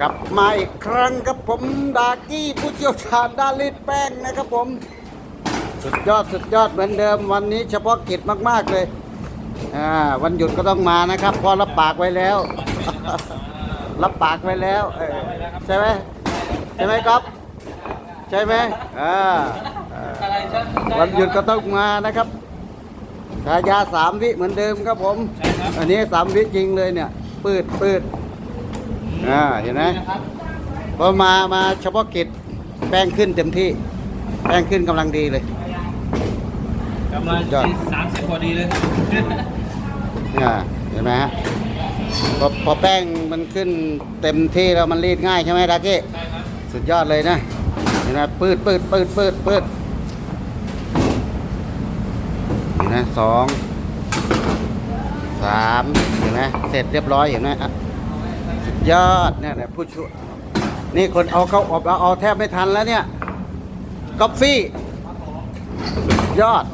กลับมาอีกครั้งครับผมดากี้ผู้เชี่ยวชาญด้านรีดแป้งนะครับผม สุดยอดสุดยอดเหมือนเดิมวันนี้เฉพาะกิจมาก ๆ เลยอ่าวันหยุดก็ต้องมานะครับเพอรับปากไว้แล้ว รับปากไว้แล้วเออใช่ไหมใช่ไหมครับ ใช่ไหมอ่าอ่าวันหยุดก็ต้องมานะครับทายาสามวิเหมือนเดิมครับผม อันนี้สามวิจริงเลยเนี่ย ปืดปืด อ่าเห็นไหมพอมามาเฉพาะกิจแป้งขึ้นเต็มที่ แป้งขึ้นกำลังดีเลยกำลังสุดยอดสามสิบพอดีเลยเนี่ยเห็นไหมฮะพอพอแป้งมันขึ้นเต็มที่แล้วมันรีดง่ายใช่ไหมดาเก้ใช่ครับสุดยอดเลยนะเห็นไหมปืดปืดปืดปืดปืดเห็นไหมสองสามเห็นไหมเสร็จเรียบร้อยเห็นไหมอะสุด ยอดเนี่ยนะผู้ช่วยนี่คนเอาเข้าอบเอาเอาแทบไม่ทันแล้วเนี่ยกาแฟยอด